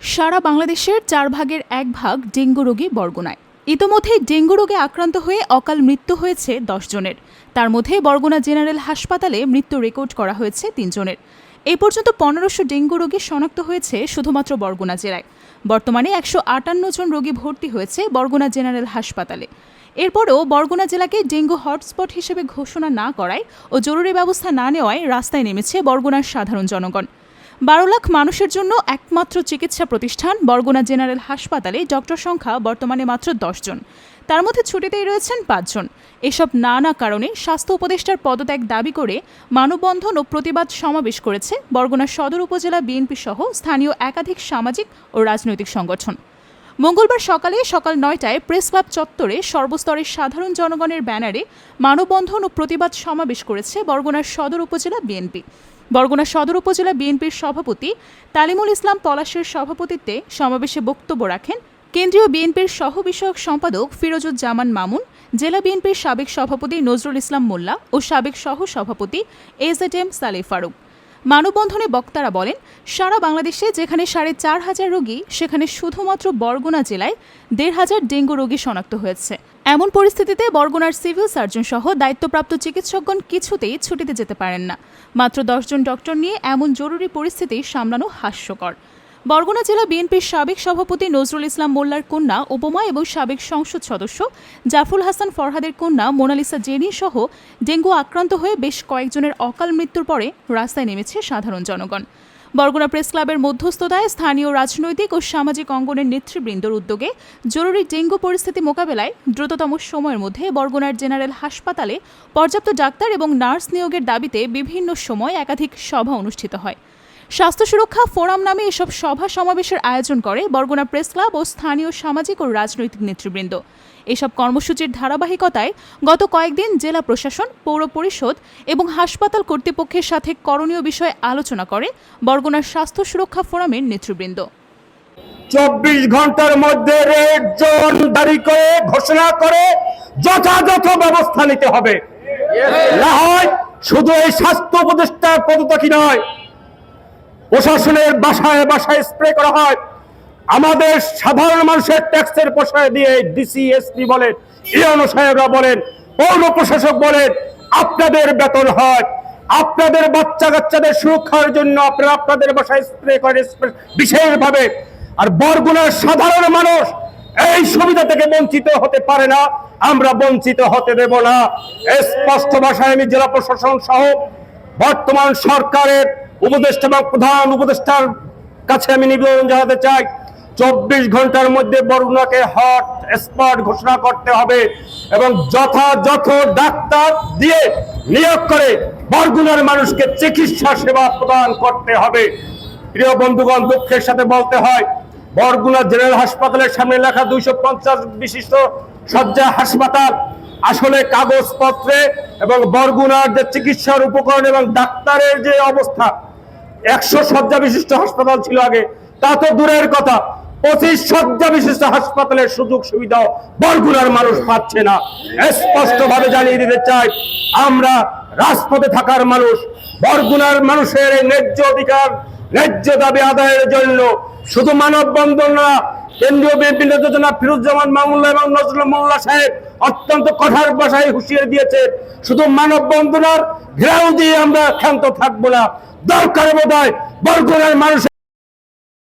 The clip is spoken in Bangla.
সারা বাংলাদেশের চার ভাগের এক ভাগ ডেঙ্গু রোগী বরগুনায়। ইতোমধ্যে ডেঙ্গু রোগে আক্রান্ত হয়ে অকাল মৃত্যু হয়েছে দশ জনের। তার মধ্যে বরগুনা জেনারেল হাসপাতালে মৃত্যু রেকর্ড করা হয়েছে তিনজনের এ পর্যন্ত পনেরোশো ডেঙ্গু রোগী শনাক্ত হয়েছে শুধুমাত্র বরগুনা জেলায়। বর্তমানে একশো আটান্ন জন রোগী ভর্তি হয়েছে বরগুনা জেনারেল হাসপাতালে। এরপরও বরগুনা জেলাকে ডেঙ্গু হটস্পট হিসেবে ঘোষণা না করায় ও জরুরি ব্যবস্থা না নেওয়ায় রাস্তায় নেমেছে বরগুনার সাধারণ জনগণ। বারো লাখ মানুষের জন্য একমাত্র চিকিৎসা প্রতিষ্ঠান বরগুনা জেনারেল হাসপাতালে ডক্টর সংখ্যা বর্তমানে মাত্র দশজন তার মধ্যে ছুটিতেই রয়েছেন পাঁচজন এসব নানা কারণে স্বাস্থ্য উপদেষ্টার পদত্যাগ দাবি করে মানববন্ধন ও প্রতিবাদ সমাবেশ করেছে বরগুনা সদর উপজেলা বিএনপি সহ স্থানীয় একাধিক সামাজিক ও রাজনৈতিক সংগঠন। মঙ্গলবার সকালে সকাল নয়টায় প্রেস ক্লাব চত্বরে সর্বস্তরের সাধারণ জনগণের ব্যানারে মানববন্ধন ও প্রতিবাদ সমাবেশ করেছে বরগুনার সদর উপজেলা বিএনপি। বরগুনা সদর উপজেলা বিএনপির সভাপতি তালিমুল ইসলাম পলাশের সভাপতিত্বে সমাবেশে বক্তব্য রাখেন কেন্দ্রীয় বিএনপির সহ বিষয়ক সম্পাদক ফিরোজুজ্জামান মামুন, জেলা বিএনপির সাবেক সভাপতি নজরুল ইসলাম মোল্লা ও সাবেক সহ সভাপতি এজেড এম সালে ফারুক। মানববন্ধনে বক্তারা বলেন, সারা বাংলাদেশে যেখানে সাড়ে চার হাজার রোগী, সেখানে শুধুমাত্র বরগুনা জেলায় দেড় হাজার ডেঙ্গু রোগী শনাক্ত হয়েছে। এমন পরিস্থিতিতে বরগুনার সিভিল সার্জন সহ দায়িত্বপ্রাপ্ত চিকিৎসকগণ কিছুতেই ছুটিতে যেতে পারেন না। মাত্র দশজন ডক্টর নিয়ে এমন জরুরি পরিস্থিতি সামলানো হাস্যকর। বরগুনা জেলা বিএনপির সাবেক সভাপতি নজরুল ইসলাম মোল্লার কন্যা উপমা এবং সাবেক সংসদ সদস্য জাফুল হাসান ফরহাদের কন্যা মোনালিসা জেনি সহ ডেঙ্গু আক্রান্ত হয়ে বেশ কয়েকজনের অকাল মৃত্যুর পরে রাস্তায় নেমেছে সাধারণ জনগণ। বরগুনা প্রেস ক্লাবের মধ্যস্থতায় স্থানীয় রাজনৈতিক ও সামাজিক অঙ্গনের নেতৃবৃন্দর উদ্যোগে জরুরি ডেঙ্গু পরিস্থিতি মোকাবেলায় দ্রুততম সময়ের মধ্যে বরগুনার জেনারেল হাসপাতালে পর্যাপ্ত ডাক্তার এবং নার্স নিয়োগের দাবিতে বিভিন্ন সময় একাধিক সভা অনুষ্ঠিত হয়। স্বাস্থ্য সুরক্ষা ফোরাম নামে এসব সভা সমাবেশের আয়োজন করে বরগুনা প্রেস ক্লাব ও স্থানীয় সামাজিক ও রাজনৈতিক নেতৃবৃন্দ। এসব কর্মসূচির ধারাবাহিকতায় গত কয়েকদিন জেলা প্রশাসন পৌর পরিষদ এবং হাসপাতাল কর্তৃপক্ষের সাথে করণীয় বিষয়ে আলোচনা করে বরগুনার স্বাস্থ্য সুরক্ষা ফোরামের নেতৃবৃন্দ। চব্বিশ ঘণ্টার মধ্যে রেড জোন দাঁড়ি করে ঘোষণা করে যথাযথ ব্যবস্থা নিতে হবে। না হয় শুধু এই স্বাস্থ্য উপদেষ্টার পদত্যাগী নয় প্রশাসনের বাসায় বাসায় স্প্রে করা হয়। আমাদের সাধারণ মানুষের ট্যাক্সের পয়সা দিয়ে ডিসি এসপি বলেন ইয়নো সাহেবরা বলেন, পৌর প্রশাসক বলেন, আপনাদের বেতন হয়। আপনাদের বাচ্চা কাচ্চাদের সুরক্ষার জন্য আপনারা আপনাদের বাসায় স্প্রে করেন বিশেষভাবে। আর বরগুনার সাধারণ মানুষ এই সুবিধা থেকে বঞ্চিত হতে পারে না, আমরা বঞ্চিত হতে দেব না। স্পষ্ট ভাষায় আমি জেলা প্রশাসন সহ বর্তমান সরকারের উপদেষ্টা এবং প্রধান উপদেষ্টার কাছে আমি নিবেদন জানাতে চাই, চব্বিশ ঘণ্টার মধ্যে বরুণাকে হট স্পট ঘোষণা করতে হবে এবং যথাযথ ডাক্তার দিয়ে নিয়োগ করে বরগুনার মানুষকে চিকিৎসা সেবা প্রদান করতে হবে। প্রিয় বন্ধুগণ, দুঃখের সাথে বলতে হয়, বরগুনা জেনারেল হাসপাতালের সামনে লেখা দুইশো পঞ্চাশ বিশিষ্ট শয্যা হাসপাতাল আসলে কাগজপত্রে এবং বরগুনার যে চিকিৎসার উপকরণ এবং ডাক্তারের যে অবস্থা একশো শয্যা বিশিষ্ট হাসপাতাল ছিল আগে। তা তো দূরের কথা। পঁচিশ শয্যা বিশিষ্ট হাসপাতালের সুযোগ সুবিধা বরগুনার মানুষ পাচ্ছে না। স্পষ্ট ভাবে জানিয়ে দিতে চাই, আমরা রাজপথে থাকার মানুষ, বরগুনার মানুষের ন্যায্য অধিকার ন্যায্য দাবি আদায়ের জন্য শুধু মানববন্ধন না, কেন্দ্রীয় বিএনপি যোজনা ফিরুজ্জামান মামুল্লাহ এবং নজরুল মোল্লা সাহেব অত্যন্ত কঠার ভাষায় হুঁশিয়ারি দিয়েছে, শুধু মানববন্ধনার ঘেরাও দিয়ে আমরা ক্ষান্ত থাকব না। দরকার বোধ হয় বরগুনার মানুষের